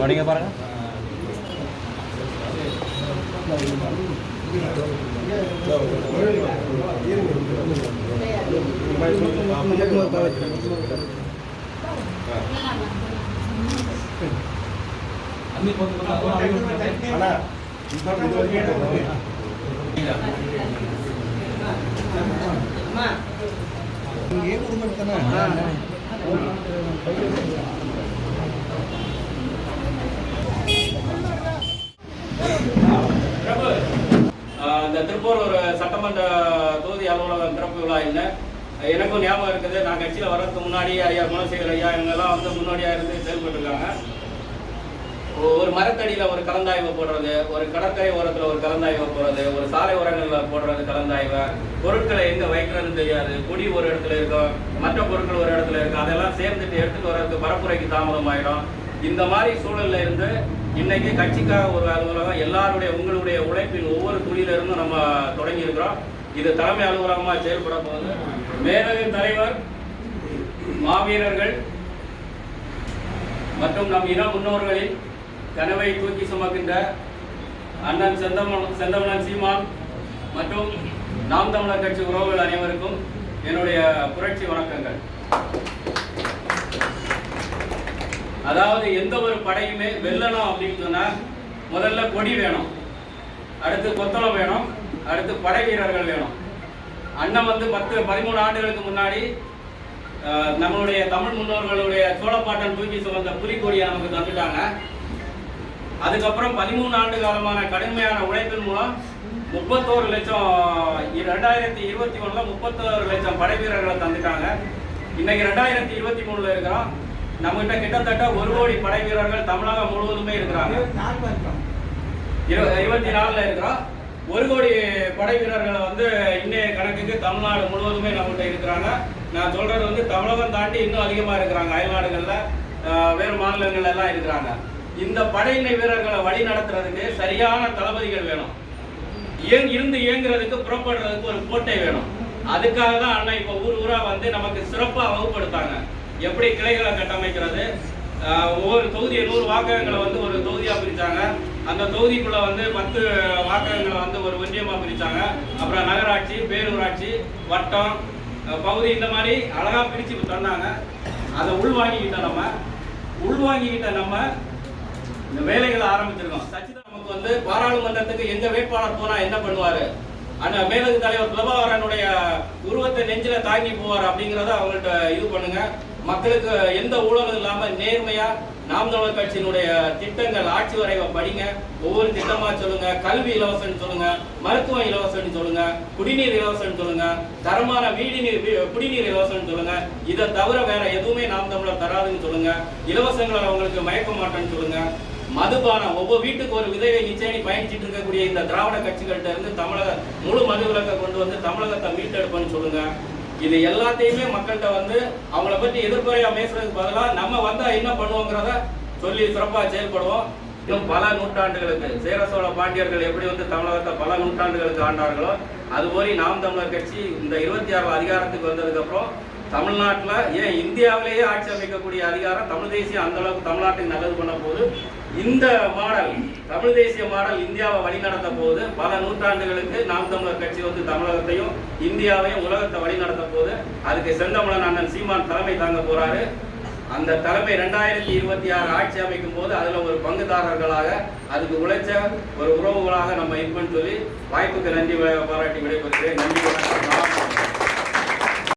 வடிங்க பாருங்க ஆஹ் இந்த திருப்பூர் ஒரு சட்டமன்ற தொகுதி அலுவலகம் திறப்பு விழா என்ன எனக்கும் ஞாபகம் இருக்குது நான் கட்சியில் வர்றதுக்கு முன்னாடி ஐயா குணசேகர் ஐயா இவங்கெல்லாம் வந்து முன்னோடியாக இருந்து செயல்பட்டுருக்காங்க. ஒரு மரத்தடியில் ஒரு கலந்தாய்வு போடுறது ஒரு கடற்கரை ஓரத்தில் ஒரு கலந்தாய்வு போடுறது ஒரு சாலை ஓரங்களில் போடுறது கலந்தாய்வு. பொருட்களை எங்கே வைக்கிறதுன்னு தெரியாது. குடி ஒரு இடத்துல இருக்கும் மற்ற பொருட்கள் ஒரு இடத்துல இருக்கும். அதெல்லாம் சேர்ந்துட்டு எடுத்துட்டு வர்றதுக்கு பரப்புரைக்கு தாமதம் ஆயிடும் இந்த மாதிரி சூழல்ல இருந்து இன்னைக்கு கட்சிக்காக ஒரு அலுவலகம் எல்லாருடைய உங்களுடைய உழைப்பின் ஒவ்வொரு துளியிலிருந்தும் நம்ம தொடங்கி இருக்கிறோம் இது தலைமை அலுவலகமாக செயல்பட போகுது. மேலவின் தலைவர் மாவீரர்கள் மற்றும் நம் இன முன்னோர்களின் கனவை தூக்கி சுமக்கின்ற அண்ணன் செந்தமன் செந்தமனன் சீமான் மற்றும் நாம் தமிழர் கட்சி உறவுகள் அனைவருக்கும் என்னுடைய புரட்சி வணக்கங்கள். அதாவது எந்த ஒரு படையுமே வெல்லணும் அப்படின்னு சொன்னா முதல்ல கொடி வேணும் அடுத்து கொத்தளம் வேணும் அடுத்து படை வீரர்கள் வேணும். அண்ணன் வந்து பத்து பதிமூணு ஆண்டுகளுக்கு முன்னாடி நம்மளுடைய தமிழ் முன்னோர்களுடைய சோழப்பாட்டன் தூக்கி சுமந்த புலிக்கொடியை நமக்கு தந்துட்டாங்க. அதுக்கப்புறம் பதிமூணு ஆண்டு காலமான கடுமையான உழைப்பின் மூலம் முப்பத்தோரு லட்சம் ரெண்டாயிரத்தி இருபத்தி ஒண்ணுல முப்பத்தோரு லட்சம் படை வீரர்களை தந்துட்டாங்க. இன்னைக்கு ரெண்டாயிரத்தி இருபத்தி மூணுல இருக்கிறோம். நம்மகிட்ட கிட்டத்தட்ட ஒரு கோடி படை வீரர்கள் தமிழகம் முழுவதுமே இருக்கிறாங்க. இரு- இருபத்தி நாலுல இருக்கிறோம். ஒரு கோடி படை வீரர்களை வந்து இன்னைய கணக்குக்கு தமிழ்நாடு முழுவதுமே நம்மகிட்ட இருக்கிறாங்க. நான் சொல்றது வந்து தமிழகம் தாண்டி இன்னும் அதிகமா இருக்கிறாங்க. அயல்நாடுகளில் வேறு மாநிலங்கள்ல எல்லாம் இருக்கிறாங்க. இந்த படையினை வீரர்களை வழி நடத்துறதுக்கு சரியான தளபதிகள் வேணும். இயங் இருந்து இயங்குறதுக்கு புறப்படுறதுக்கு ஒரு கோட்டை வேணும். அதுக்காக தான் அண்ணா இப்போ ஊர் ஊராக வந்து நமக்கு சிறப்பாக வகுப்படுத்தாங்க. எப்படி கிளைகளை கட்டமைக்கிறது? ஒவ்வொரு தொகுதியை நூறு வாக்ககங்களை வந்து ஒரு தொகுதியாக பிரித்தாங்க அந்த தொகுதிக்குள்ளே வந்து பத்து வாக்ககங்களை வந்து ஒரு ஒன்றியமாக பிரித்தாங்க அப்புறம் நகராட்சி பேரூராட்சி வட்டம் பகுதி இந்த மாதிரி அழகா பிரித்து தந்தாங்க. அதை உள்வாங்கிக்கிட்ட நம்ம. உள்வாங்கிக்கிட்ட நம்ம இந்த வேலைகளை ஆரம்பிச்சிருக்கோம். சச்சிதா நமக்கு வந்து பாராளுமன்றத்துக்கு எந்த வேட்பாளர் போனா என்ன பண்ணுவாரு? அந்த மேலகு தலைவர் பிரபாகரனுடைய உருவத்தை நெஞ்சில தாங்கி போவார் அப்படிங்கிறத அவங்கள்ட்ட இது பண்ணுங்க. மக்களுக்கு எந்த ஊழலும் இல்லாம நேர்மையா நாம் தமிழர் கட்சியினுடைய திட்டங்கள் ஆட்சி வரைவை படிங்க. ஒவ்வொரு திட்டமா சொல்லுங்க. கல்வி இலவசம் சொல்லுங்க. மருத்துவம் இலவசம் சொல்லுங்க. குடிநீர் இலவசம்னு சொல்லுங்க. தரமான வீடு நீர் குடிநீர் இலவசம்னு சொல்லுங்க. இதை தவிர வேற எதுவுமே நாம் தமிழர் தராதுன்னு சொல்லுங்க. இலவசங்களை அவங்களுக்கு மயக்க மாட்டேன்னு சொல்லுங்க. மதுபானம் ஒவ்வொரு வீட்டுக்கு ஒரு விதையை நிச்சயனி பயணிச்சிட்டு இருக்கக்கூடிய இந்த திராவிட கட்சிகள்கிட்ட இருந்து தமிழக முழு மது விலக்கை கொண்டு வந்து தமிழகத்தை மீட்டெடுப்பேன்னு சொல்லுங்க. இது எல்லாத்தையுமே மக்கள்கிட்ட வந்து அவங்கள பற்றி எதிர்மறையா பேசுறதுக்கு பதிலாக நம்ம வந்தா என்ன பண்ணுவோங்கிறத சொல்லி சிறப்பாக செயல்படுவோம். இன்னும் பல நூற்றாண்டுகளுக்கு சேர சோழ பாண்டியர்கள் எப்படி வந்து தமிழகத்தை பல நூற்றாண்டுகளுக்கு ஆண்டார்களோ அதுபோல நாம் தமிழர் கட்சி இந்த இருபத்தி ஆறு அதிகாரத்துக்கு வந்ததுக்கப்புறம் தமிழ்நாட்டில் ஏன் இந்தியாவிலேயே ஆட்சி அமைக்கக்கூடிய அதிகாரம் தமிழ் தேசியம் அந்த அளவுக்கு தமிழ்நாட்டுக்கு நல்லது பண்ண போது இந்த மாடல் தமிழ் தேசிய மாடல் இந்தியாவை வழிநடத்த போது பல நூற்றாண்டுகளுக்கு நாம் தமிழர் கட்சி வந்து தமிழகத்தையும் இந்தியாவையும் உலகத்தை வழிநடத்த போது அதுக்கு செந்தமிழன் அண்ணன் சீமான் தலைமை தாங்க போறாரு. அந்த தலைமை ரெண்டாயிரத்தி இருபத்தி ஆறு ஆட்சி அமைக்கும் போது அதுல ஒரு பங்குதாரர்களாக அதுக்கு உழைச்ச ஒரு உறவுகளாக நம்ம இருப்போம்னு சொல்லி வாய்ப்புக்கு நன்றி பாராட்டி விடைபெறுகிறேன். நன்றி